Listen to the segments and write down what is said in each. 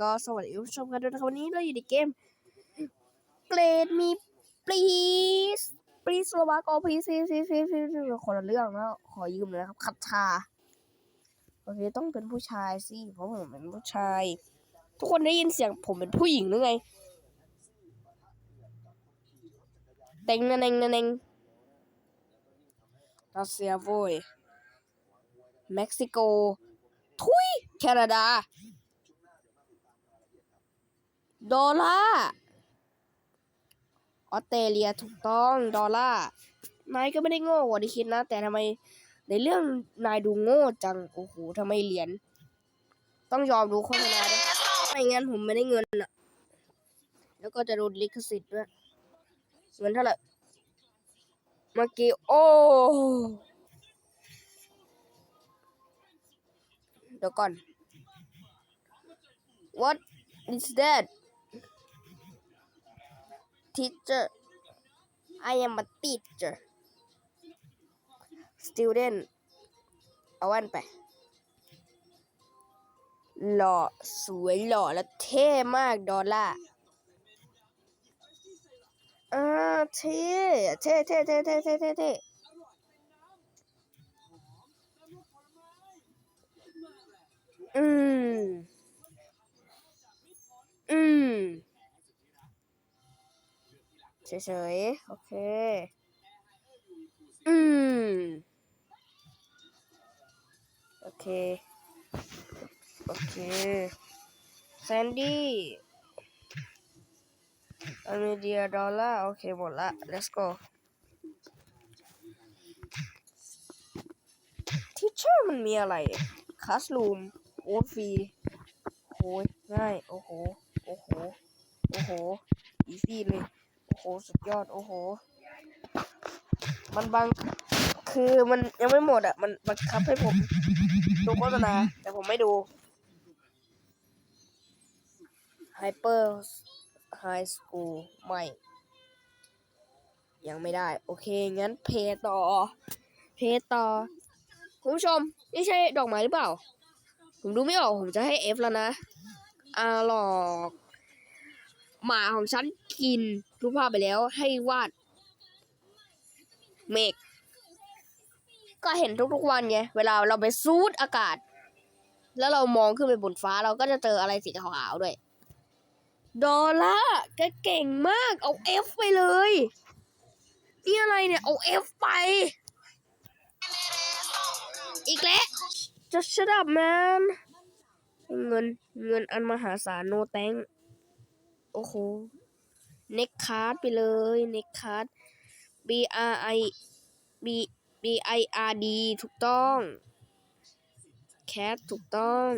ก็สวัสดีคุณผู้ชมกันด้วยนะครับวันนี้เราอยู่ในเกมเกรดมี please please สโลวาโก please please please please please คนละเรื่องแล้วขอยืมเลยนะครับคัตชาโอเคต้องเป็นผู้ชายสิเพราะผมเป็นผู้ชาย ทุกคนได้ยินเสียงผมเป็นผู้หญิงหรือไงเต็งนะเนงนะเนงรัสเซียโวยเม็กซิโก ทุยแคนาดา ดอลลาร์ออสเตรเลียถูกต้องดอลลาร์นายก็ไม่ได้โง่กว่าที่คิดนะ แต่ทำไมในเรื่องนายดูโง่จัง โอ้โหทำไมเหรียญต้องยอมดูโฆษณาด้วยไม่งั้นผมไม่ได้เงินอะแล้วก็จะโดนลิขสิทธิ์ด้วยเงินเท่าไหร่เมื่อกี้โอ้เดี๋ยวก่อน What is that teacher I am a teacher student เอาวันไป หล่อสวยหล่อและเท่มากดอลล่าอ่าเท่เท่เท่เท่เท่เท่เท่อืม เฉยๆ โอเค อืม โอเค โอเคแซนดี้อเมเดียดอลลาร์โอเค หมดละ let's go ทีเชอร์มันมีอะไรคลาสรูมโอ้ฟรีโอ้ยง่าย โอ้โห โอ้โห โอ้โห อีซี่เลย สุดยอด โอ้โห มันบังคือมันยังไม่หมดอะ มันบังคับให้ผม ดูโฆษณา แต่ผมไม่ดู Hyper High School ไม่ ยังไม่ได้ โอเค งั้นเพย์ต่อ เพย์ต่อ คุณผู้ชม นี่ใช่ดอกไม้หรือเปล่า ผมดูไม่ออก ผมจะให้ F แล้วนะอาหลอก หมาของฉันกิน รูปภาพไปแล้วให้วาด เมฆก็เห็นทุกๆวันไงเวลาเราไปซูดอากาศ แล้วเรามองขึ้นไปบนฟ้าเราก็จะเจออะไรสีขาวๆด้วยดอลลาร์แกเก่งมาก เอา F ไปเลย นี่อะไรเนี่ย เอา F ไป อีกแล้วจะ shut up man เงินเงินอันมหาศาลโนแตงโอ้โห เน็กคาร์ดไปเลยเน็กคาร์ด B R I B B I R D ถูกต้องแคทถูกต้อง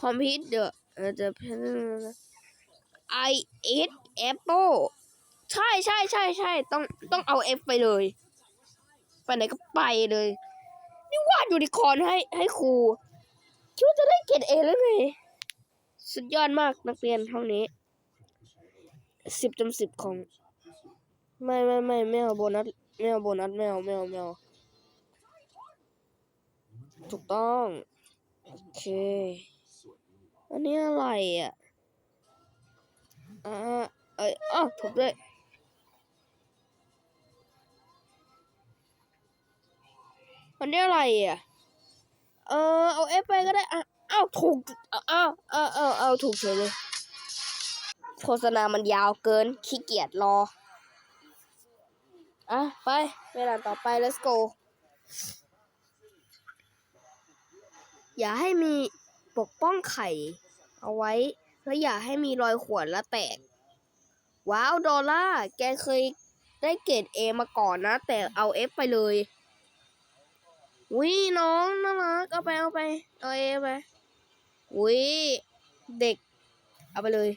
คอมพิวเตอร์เออจะ I S Apple ใช่ใช่ใช่ใช่ต้องต้องเอา F ไปเลย ไปไหนก็ไปเลย นี่วาดยูนิคอร์นให้ให้ครูคิดว่าจะได้เกรดเอแล้วไง สุดยอดมากนักเรียนห้องนี้ สิบจำสิบของ ไม่ไม่ไม่ไม่เอาโบนัสไม่เอาโบนัสไม่เอาไม่เอาไม่เอาถูกต้อง โอเค อันนี้อะไรอะอ่าเอ้ยอ้าวถูกด้วยอันนี้อะไรอะ เออเอาเอฟไปก็ได้อะอ้าวถูกอ้าวอ้าวอ้าวอ้าถูกเฉยเลย โฆษณามันยาวเกิน ขี้เกียจรอ อะ ไป เวลาต่อไป let's go อย่าให้มีปกป้องไข่ เอาไว้ แล้วอย่าให้มีรอยขวนและแตก ว้าว ดอลล่า แกเคยได้เกรดเอมาก่อนนะ แต่เอาเอฟไปเลยวิน้องน่ารักเอาไปเอาไป เอาเอไปวิเด็ก เอาไปเลย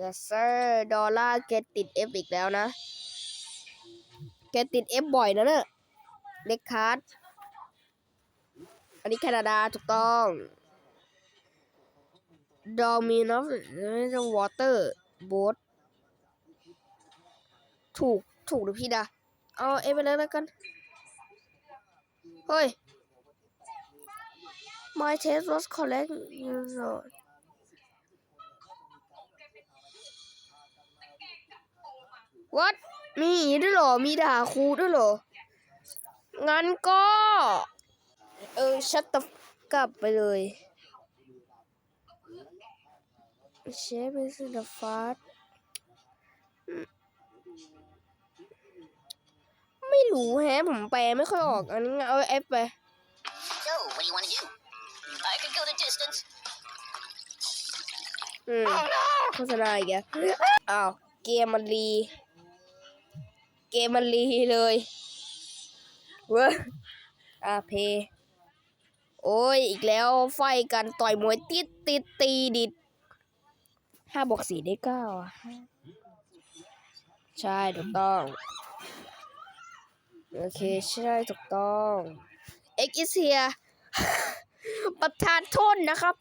yes sir ดอลล่าร์แกติดเอฟอีกแล้วนะ แกติดเอฟบ่อยนะเนี่ยเล็กคาร์ดอันนี้แคนาดาถูกต้องดอมินอฟวอเตอร์บ๊ทถูก ถูกหรือพี่ดา เอาเอฟไปเลยแล้วกัน เฮ้ย My test was correct. วัดมีอย่างงี้ด้วยเหรอ มีด่าครูด้วยเหรอ งั้นก็ เออ ชัดตกลับไปเลยเชฟเป็นสตฟาสไม่รู้แฮะ ผมแปลไม่ค่อยออก อันนี้เอาเอฟไป So, what do you want to do? I could go the distance. อืมโฆษณาอีกแล้วอ้าว เกมมันรี เกมมันรีเลยเว้ยอะเพ โอ้ย อีกแล้วไฟกันต่อยมวยติดติดตีดิดห้าบวกสี่ได้เก้าอะใช่ถูกต้อง โอเค ใช่ถูกต้อง X is here ประธานโทษนะครับ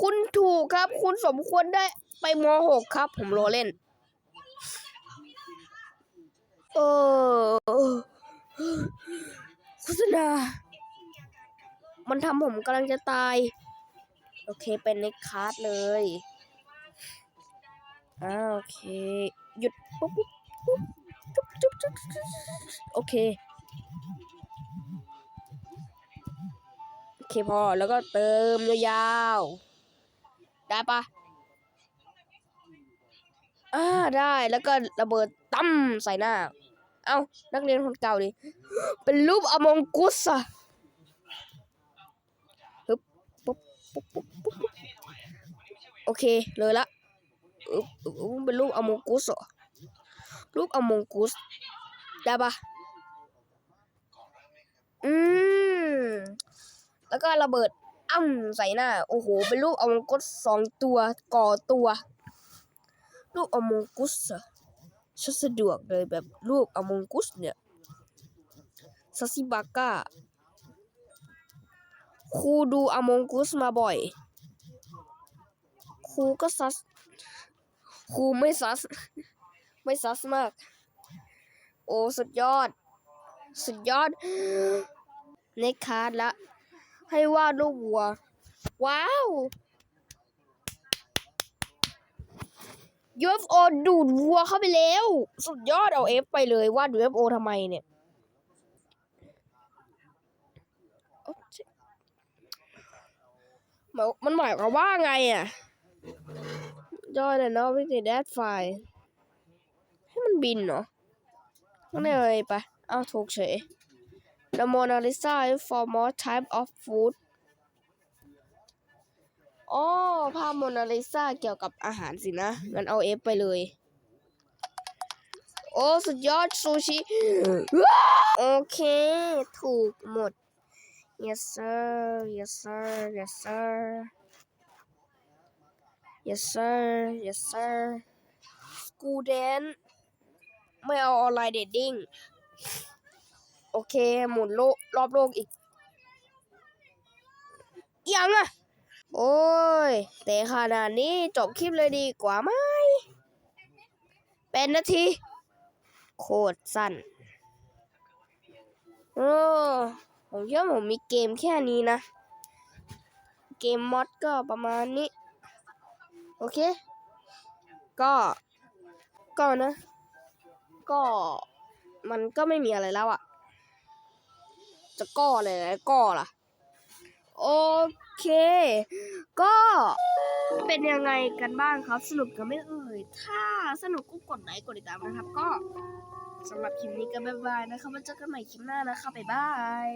คุณถูกครับ คุณสมควรได้ไปม .6 ครับ ผมโรเล่น เออโฆษณา มันทำผมกำลังจะตาย โอเคเป็นเน็กคาร์ดเลยอ่าโอเค หยุดปุ๊บปุ๊บปุ๊บจุ๊บจุ๊บจุ๊บโอเค โอเคพอ แล้วก็เติมยาวๆ ได้ปะอ่าได้แล้วก็ระเบิดตั้มใส่หน้า เอานักเรียนคนเก่าดิ เป็นรูปอมองกุสอะฮึบปุ๊บปุ๊บปุ๊บปุ๊บโอเค เลยละเป็นรูปอมองกุสเหรอรูปอมองกุส ได้ปะอืม แล้วก็ระเบิดอ้ำใส่หน้า โอ้โห เป็นรูปอมองกุสสองตัว ก่อตัว รูปอมองกุสอะ ชัดสะดวกเลยแบบรูปอมงกุสเนี่ยซาซิบาก้าครูดูอมงกุสมาบ่อยครูก็ซัสครูไม่ซัส ไม่ซัสมาก โอ้สุดยอด สุดยอดเน็กคาร์ดละ ให้วาดรูปวัว ว้าว UFO ดูดวัวเข้าไปแล้ว สุดยอดเอาเอฟไปเลยว่าด UFO ทำไมเนี่ย มันหมายความว่าไงอะ Join the novelty that file ให้มันบินเหรอไม่ได้เลยไป เอาถูกเฉย The Mona Lisa is for more type of food อ๋อภาพโมนาลิซาเกี่ยวกับอาหารสินะ งั้นเอาเอฟไปเลย โอ้ สุดยอดซูชิ โอเค ถูกหมด yes sir yes sir yes sir yes sir yes sir school dance ไม่เอาออนไลน์เดทติ้งโอเค หมุนโลกรอบโลกอีก ยังอะ โอ้ย แต่ขนาดนี้จบคลิปเลยดีกว่าไหม เป็นนาที โคตรสั้น โอ้ ผมคิดว่าผมมีเกมแค่นี้นะ เกมมอดก็ประมาณนี้ โอเค ก็ ก็นะ ก็มันก็ไม่มีอะไรแล้วอะจะก้อเลยก้อล่ะ โอ เค ก็เป็นยังไงกันบ้างครับ สนุกกันไหม่เอ่ย ถ้าสนุกก็กดไลค์กดติดตามนะครับ ก็สำหรับคลิปนี้ก็บ๊ายบายนะครับมาเจอกันใหม่คลิปหน้านะครับบ๊ายบาย